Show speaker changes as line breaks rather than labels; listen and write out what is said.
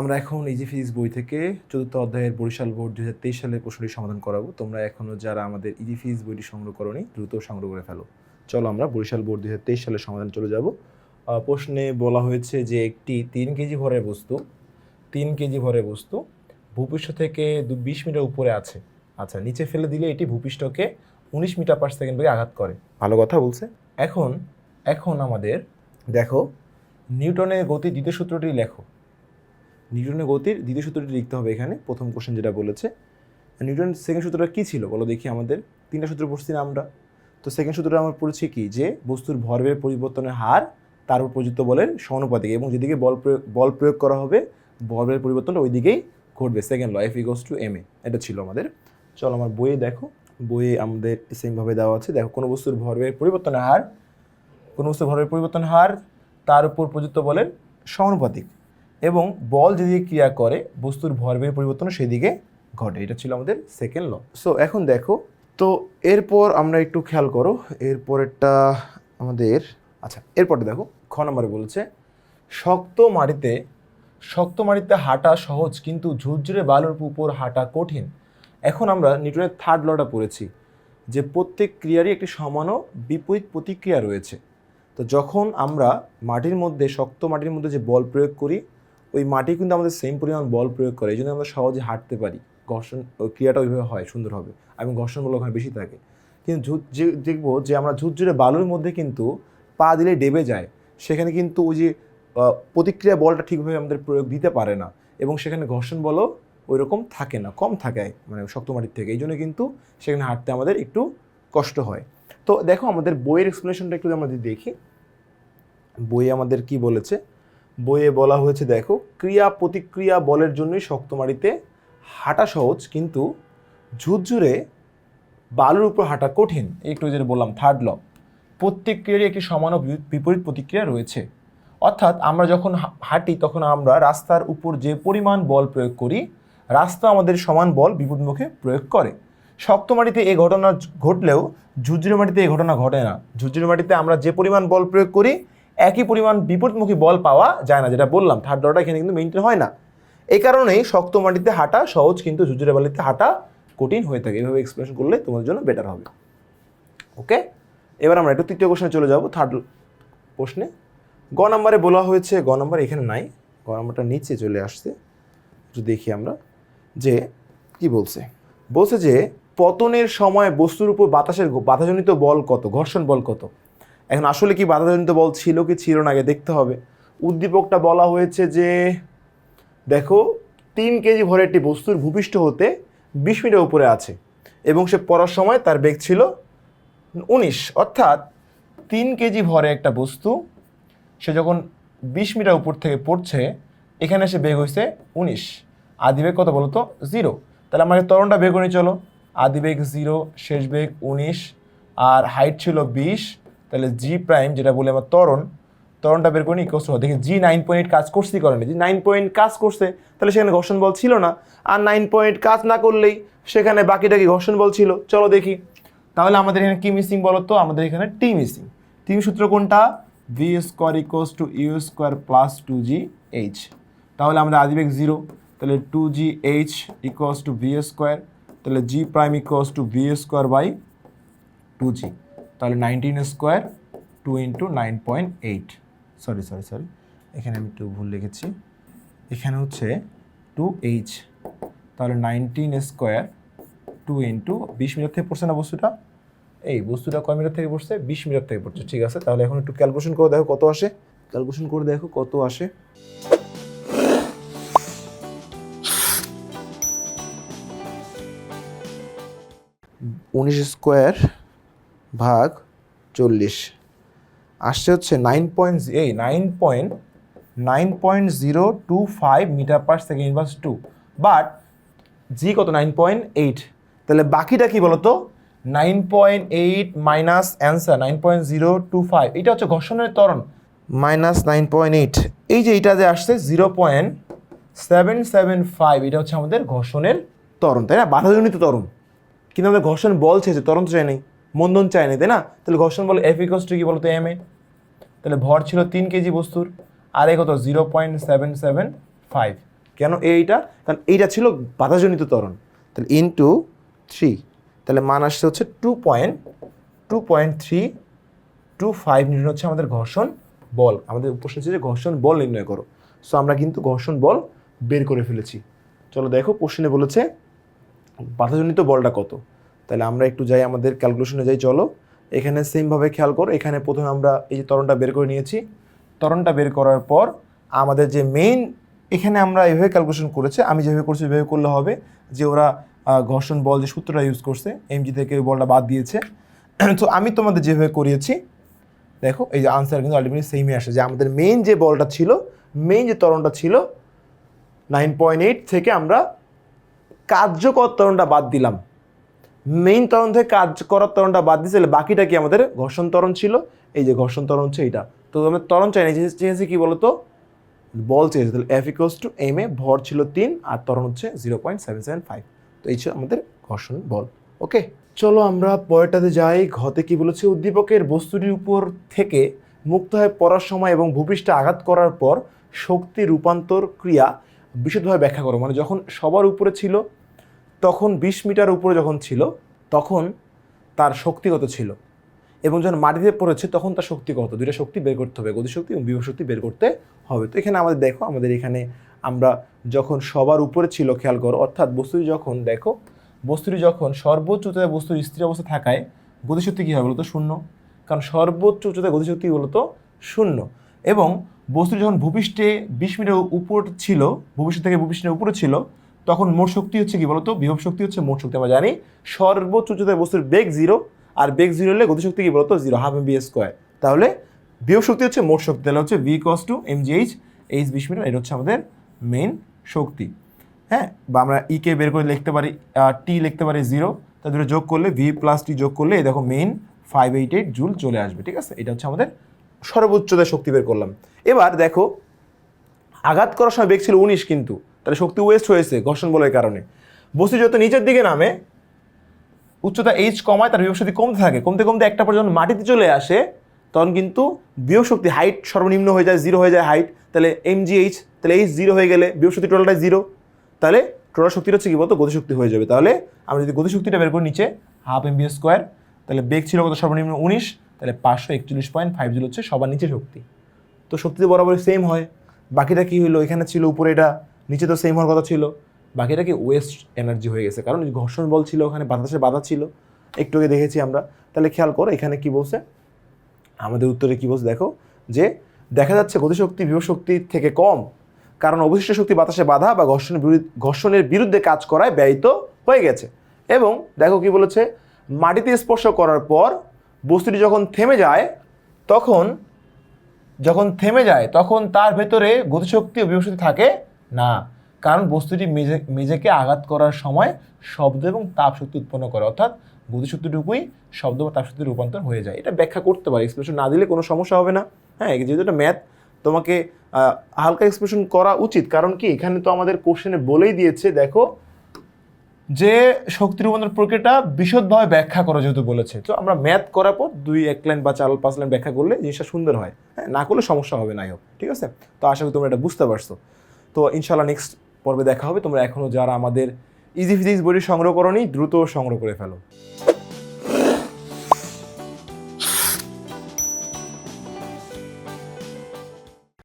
আমরা এখন easy physics বই থেকে চতুর্থ অধ্যায়ের বরিশাল বোর্ড দু হাজার তেইশ সালের প্রশ্নটি সমাধান করাবো। তোমরা এখনও যারা আমাদের ইজি ফিজিক্স বইটি সংগ্রহ করনি, দ্রুত সংগ্রহ করে ফেলো। চলো আমরা বরিশাল বোর্ড দু হাজার তেইশ সালের সমাধান চলে যাব। প্রশ্নে বলা হয়েছে যে একটি তিন কেজি ভরের বস্তু, তিন কেজি ভরের বস্তু ভূপৃষ্ঠ থেকে দু বিশ মিটার উপরে আছে। আচ্ছা নিচে ফেলে দিলে এটি ভূপৃষ্ঠকে উনিশ মিটার পার সেকেন্ড বেগে আঘাত করে। ভালো কথা বলছে। এখন এখন আমাদের দেখো, নিউটনের গতি দ্বিতীয় সূত্রটি লেখো। নিউটনের গতির দ্বিতীয় সূত্রটি লিখতে হবে এখানে, প্রথম কোশ্চেন যেটা বলেছে। নিউটনের সেকেন্ড সূত্রটা কী ছিল? বলো দেখি আমাদের। তিনটা সূত্র পড়ছি না আমরা। তো সেকেন্ড সূত্রটা আমরা পড়েছি কি? যে বস্তুর ভরবের পরিবর্তনের হার তার উপর প্রযুক্ত বলের সমানুপাতিক এবং যেদিকে বল প্রয়োগ বল প্রয়োগ করা হবে ভরবের পরিবর্তনটা ওই দিকেই ঘটবে। Second law F equals to M A এটা ছিল আমাদের। চলো আমার বইয়ে দেখো। বইয়ে আমাদের সেমভাবে দেওয়া আছে। দেখো, কোনো বস্তুর ভরবের পরিবর্তনের হার, কোনো বস্তুর ভরবের পরিবর্তন হার তার উপর প্রযুক্ত বলের সমানুপাতিক। এবং বল যেদিকে ক্রিয়া করে, বস্তুর ভরবেগের পরিবর্তন সেদিকে ঘটে। এটা ছিল আমাদের সেকেন্ড ল সো এখন দেখো, তো এরপর আমরা একটু খেয়াল করো, এরপরেরটা আমাদের আচ্ছা এরপরটা দেখো, খ নম্বরে বলেছে, শক্ত মাটিতে শক্ত মাটিতে হাঁটা সহজ, কিন্তু ঝুরঝুরে বালুর উপর হাঁটা কঠিন। এখন আমরা নিউটনের থার্ড লটা পড়েছি, যে প্রত্যেক ক্রিয়ারই একটি সমান বিপরীত প্রতিক্রিয়া রয়েছে। তো যখন আমরা মাটির মধ্যে, শক্ত মাটির মধ্যে যে বল প্রয়োগ করি ওই মাটি কিন্তু আমাদের সেম পরিমাণ বল প্রয়োগ করে এই জন্য আমরা সহজে হাঁটতে পারি। ঘর্ষণ ক্রিয়াটা ওইভাবে হয়, সুন্দর হবে এবং ঘর্ষণ বল ওখানে বেশি থাকে। কিন্তু ঝুট যে, দেখব যে আমরা ঝুরঝুরে বালুর মধ্যে কিন্তু পা দিলে ডেবে যায়, সেখানে কিন্তু ওই যে প্রতিক্রিয়া বলটা ঠিকভাবে আমাদের প্রয়োগ দিতে পারে না এবং সেখানে ঘর্ষণ বলও ওই রকম থাকে না, কম থাকে মানে শক্ত মাটির থেকে এই জন্য কিন্তু সেখানে হাঁটতে আমাদের একটু কষ্ট হয়। তো দেখো আমাদের বইয়ের এক্সপ্লেনেশনটা একটু আমরা যদি দেখি বইয়ে আমাদের কি বলেছে? বইয়ে বলা হয়েছে, দেখো, ক্রিয়া প্রতিক্রিয়া বলের জন্যই শক্ত মাটিতে হাঁটা সহজ, কিন্তু ঝুরঝুরে বালুর উপর হাঁটা কঠিন। একটু যেটা বললাম থার্ড ল প্রত্যেক ক্রিয়ারই একটি সমান বিপরীত প্রতিক্রিয়া রয়েছে। অর্থাৎ আমরা যখন হাঁটি, তখন আমরা রাস্তার উপর যে পরিমাণ বল প্রয়োগ করি, রাস্তা আমাদের সমান বল বিপরীতমুখে প্রয়োগ করে। শক্ত মাটিতে এই ঘটনা ঘটলেও ঝুরঝুরে মাটিতে এই ঘটনা ঘটে না। ঝুরঝুরে মাটিতে আমরা যে পরিমাণ বল প্রয়োগ করি একই পরিমাণ বিপরীতমুখী বল পাওয়া যায় না, যেটা বললাম থার্ড লটা এখানে কিন্তু মেনটেন হয় না। এই কারণেই শক্ত মাটিতে হাঁটা সহজ, কিন্তু ঝুরঝুরে বালিতে হাঁটা কঠিন হয়ে থাকে। এভাবে এক্সপ্লেনেশন করলে তোমাদের জন্য বেটার হবে। ওকে এবার আমরা একটু তৃতীয় কোশ্চেনে চলে যাব থার্ড প্রশ্নে। গ নম্বরে বলা হয়েছে, গ নম্বর এখানে নাই, গ নম্বরটা নিচে চলে আসছে। একটু দেখি আমরা। যে, কি বলছে? বলছে যে, পতনের সময় বস্তুর উপর বাতাসের বাধাজনিত বল কত? ঘর্ষণ বল কত? এখন আসলে কি বাধাজনিত বল ছিল কি ছিল না, আগে দেখতে হবে। উদ্দীপকটা বলা হয়েছে যে, দেখো, তিন কেজি ভরের একটি বস্তুর ভূপৃষ্ঠ হতে বিশ মিটার উপরে আছে এবং সে পড়ার সময় তার বেগ ছিল উনিশ। অর্থাৎ তিন কেজি ভরে একটা বস্তু, সে যখন বিশ মিটার উপর থেকে পড়ছে, এখানে সে বেগ হয়েছে উনিশ। আদিবেগ কত বলো তো জিরো। তাহলে আমাকে ত্বরণটা বেগ করে চলো। আদিবেগ জিরো, শেষ বেগ উনিশ, আর হাইট ছিল বিশ। তাহলে জি প্রাইম যেটা বলে আমার তরণ তরণটা বের করে ইকোস দেখি জি নাইন পয়েন্ট কাজ করছি করে করেনি জি নাইন পয়েন্ট কাজ করছে, তাহলে সেখানে ঘর্ষণ বল ছিল না। আর নাইন পয়েন্ট কাজ না করলেই সেখানে বাকিটা কি ঘর্ষণ বল ছিল? চলো দেখি। তাহলে আমাদের এখানে কি মিসিং বলো তো? আমাদের এখানে টি মিসিং টি সূত্র কোনটা? V square equals to U square plus two G H তাহলে আমাদের আদিবেগ জিরো তাহলে two G H equals to V square তাহলে G prime equals to V square by two G তাহলে nineteen square two into nine point eight sorry sorry sorry এখানে আমি একটু ভুল লিখেছি। এখানে হচ্ছে টু এইচ তাহলে নাইনটিন স্কোয়ার টু ইন্টু বিশ মিটার থেকে পড়ছে না বস্তুটা? এই, বস্তুটা কয় মিটার থেকে পড়ছে? বিশ মিটার থেকে পড়ছে, ঠিক আছে? তাহলে এখন একটু ক্যালকুলেশন করে দেখো কত আসে। ক্যালকুলেশন করে দেখো কত আসে। উনিশ স্কোয়ার ভাগ চল্লিশ। আসছে হচ্ছে নাইন পয়েন্ট এই nine point nine point zero two five metre per second inverse two but G কত? নাইন পয়েন্ট এইট তাহলে বাকিটা কি বলতো? Nine point eight minus answer nine point zero two five এটা হচ্ছে ঘর্ষণের ত্বরণ। মাইনাস নাইন পয়েন্ট এইট এই যে এটা যে আসছে zero point seven seven five এটা হচ্ছে আমাদের ঘর্ষণের ত্বরণ, তাই না? বাধাজনিত ত্বরণ। কিন্তু আমাদের ঘর্ষণ বল চেয়েছে ত্বরণ তো চাই নাই। মন্দন চাই নাই তাই না? তাহলে ঘর্ষণ বল এফ ইকোস টু কি বলতো এম এ তাহলে ভর ছিল তিন কেজি বস্তুর, আর এ কত? Zero point seven seven five কেন এইটা? কারণ এইটা ছিল বাধাজনিত ত্বরণ। তাহলে ইন্টু থ্রি তাহলে মান আসছে হচ্ছে two point two point three two five newton হচ্ছে আমাদের ঘর্ষণ বল। আমাদের প্রশ্ন হচ্ছে যে ঘর্ষণ বল নির্ণয় করো। সো আমরা কিন্তু ঘর্ষণ বল বের করে ফেলেছি। চলো দেখো কোশ্চেনে বলেছে বাধাজনিত বলটা কত? তাহলে আমরা একটু যাই আমাদের ক্যালকুলেশনে যাই, চলো। এখানে সেমভাবে খেয়াল করো, এখানে প্রথমে আমরা এই যে ত্বরণটা বের করে নিয়েছি। তরণটা বের করার পর আমাদের যে মেইন এখানে আমরা এভাবে ক্যালকুলেশন করেছে, আমি যেভাবে করছি এভাবে করলে হবে। যে ওরা ঘর্ষণ বল যে সূত্রটা ইউজ করছে এমজি থেকে ওই বলটা বাদ দিয়েছে। তো আমি তোমাদের যেভাবে করিয়েছি, দেখো, এই যে আনসার কিন্তু আলটিমেটলি সেমই আসে। যে আমাদের মেইন যে বলটা ছিল মেইন যে তরণটা ছিল নাইন পয়েন্ট এইট থেকে আমরা কার্যকর তরণটা বাদ দিলাম। মেইন ত্বরণ থেকে কাজ করার ত্বরণটা বাদ দিয়েছে তাহলে বাকিটা কি আমাদের ঘর্ষণ ত্বরণ ছিল? এই যে ঘর্ষণ ত্বরণ হচ্ছে এইটা। তো আমরা ত্বরণ চাই না চেয়েছি- কি বলতো? বল চেয়েছে, তাহলে F equals to M A ভর ছিল তিন, আর ত্বরণ হচ্ছে zero point seven seven five তো এই ছিল আমাদের ঘর্ষণ বল। ওকে চলো আমরা পরেরটাতে যাই, ঘতে কি বলেছে? উদ্দীপকের বস্তুটির উপর থেকে মুক্ত হয়ে পড়ার সময় এবং ভূপৃষ্ঠে আঘাত করার পর শক্তি রূপান্তর ক্রিয়া বিশদভাবে ব্যাখ্যা করো। মানে যখন সবার উপরে ছিল তখন বিশ মিটার উপরে যখন ছিল, তখন তার শক্তিগত ছিল। এবং যখন মাটিতে পড়েছে, তখন তার শক্তি কত দুইটা শক্তি বের করতে হবে, গতিশক্তি এবং বিভব শক্তি বের করতে হবে। তো এখানে আমাদের দেখো, আমাদের এখানে আমরা যখন সবার উপরে ছিল, খেয়াল করো, অর্থাৎ বস্তুটি যখন দেখো, বস্তুটি যখন সর্বোচ্চ উচ্চতায় বস্তুর স্থির অবস্থা থাকায় গতিশক্তি কী হবে বলতো? শূন্য। কারণ সর্বোচ্চ উচ্চতায় গতিশক্তি বলতো? শূন্য। এবং বস্তুটি যখন ভূপৃষ্ঠে বিশ মিটার উপর ছিল, ভূপৃষ্ঠ থেকে ভূপৃষ্ঠের উপরে ছিল তখন মোট শক্তি হচ্ছে কি বলতো? বিভব শক্তি হচ্ছে মোট শক্তি, আমরা জানি। সর্বোচ্চ উচ্চতায় বস্তুর বেগ জিরো আর বেগ জিরো হলে গতিশক্তি কি বলতো? Zero half M V square তাহলে বিভব শক্তি হচ্ছে মোট শক্তি, তাহলে হচ্ছে V cos two M G H H বিশ মিটার, এটা হচ্ছে আমাদের মেন শক্তি। হ্যাঁ? বা আমরা ই কে বের করে লিখতে পারি টি লিখতে পারি জিরো তা দুটো যোগ করলে ভি প্লাস টি যোগ করলে এই দেখো main five eight eight joule চলে আসবে, ঠিক আছে? এটা হচ্ছে আমাদের সর্বোচ্চতায় শক্তি বের করলাম। এবার দেখো, আঘাত করার সময় বেগ ছিল উনিশ কিন্তু। তাহলে শক্তি ওয়েস্ট হয়েছে ঘর্ষণ বলের কারণে। বস্তু যত নিচের দিকে নামে, উচ্চতা এইচ কমায়, তার বিভব শক্তি কমতে থাকে। কমতে কমতে একটা পর্যন্ত মাটিতে চলে আসে, তখন কিন্তু বিভব শক্তি হাইট সর্বনিম্ন হয়ে যায় জিরো হয়ে যায় হাইট তাহলে এম জি এইচ তাহলে এইচ জিরো হয়ে গেলে বিভব শক্তি টোটালটাই জিরো তাহলে টোটাল শক্তিটা হচ্ছে কি বলতো? গতিশক্তি হয়ে যাবে। তাহলে আমরা যদি গতিশক্তিটা বের করি নিচে হাফ এম বি স্কোয়ার তাহলে বেগ ছিল কত? সর্বনিম্ন উনিশ, তাহলে পাঁচশো একচল্লিশ পয়েন্ট ফাইভ জিরো হচ্ছে সবার নিচে শক্তি। তো শক্তি বরাবর সেম হয়। বাকিটা কী হলো এখানে ছিল উপরে এটা। নিচে তো সেম হওয়ার কথা ছিল। বাকিটা কি ওয়েস্ট এনার্জি হয়ে গেছে। কারণ ঘর্ষণ বল ছিল ওখানে, বাতাসে বাধা ছিল। একটু আগে দেখেছি আমরা। তাহলে খেয়াল করো, এখানে কি বলছে? আমাদের উত্তরে কি বলছে? দেখো যে, দেখা যাচ্ছে গতিশক্তি বিভব শক্তির থেকে কম। কারণ অবশিষ্ট শক্তি বাতাসে বাধা বা ঘর্ষণের বিরুদ্ধে ঘর্ষণের বিরুদ্ধে কাজ করায় ব্যয়িত হয়ে গেছে। এবং দেখো কি বলেছে? মাটিতে স্পর্শ করার পর বস্তুটি যখন থেমে যায়, তখন, যখন থেমে যায়, তখন তার ভেতরে গতিশক্তি ও বিভব শক্তি থাকে না। কারণ বস্তুটি মেঝে, মেঝেকে আঘাত করার সময় শব্দ এবং তাপ শক্তি উৎপন্ন করে। অর্থাৎ গতিশক্তিটুকুই শব্দ বা তাপ শক্তির রূপান্তর হয়ে যায়। এটা ব্যাখ্যা করতে পারে। এক্সপ্রেশন না দিলে কোনো সমস্যা হবে না। হ্যাঁ যেহেতু এটা ম্যাথ তোমাকে হালকা এক্সপ্রেশন করা উচিত। কারণ কি? এখানে তো আমাদের কোশ্চেনে বলেই দিয়েছে, দেখো, যে শক্তি রূপান্তর প্রক্রিয়াটা বিশদভাবে ব্যাখ্যা করা যেহেতু বলেছে। তো আমরা ম্যাথ করার পর দুই, এক লাইন বা চার, পাঁচ লাইন ব্যাখ্যা করলে জিনিসটা সুন্দর হয়। হ্যাঁ না করলে সমস্যা হবে নাই হোক। ঠিক আছে? তো আশা করি তোমরা এটা বুঝতে পারছ। তো ইনশাল্লাহ নেক্সট পর্বে দেখা হবে। তোমরা এখনও যারা আমাদের ইজি ফিজিক্স বইটি সংগ্রহ করো দ্রুত সংগ্রহ করে ফেলো।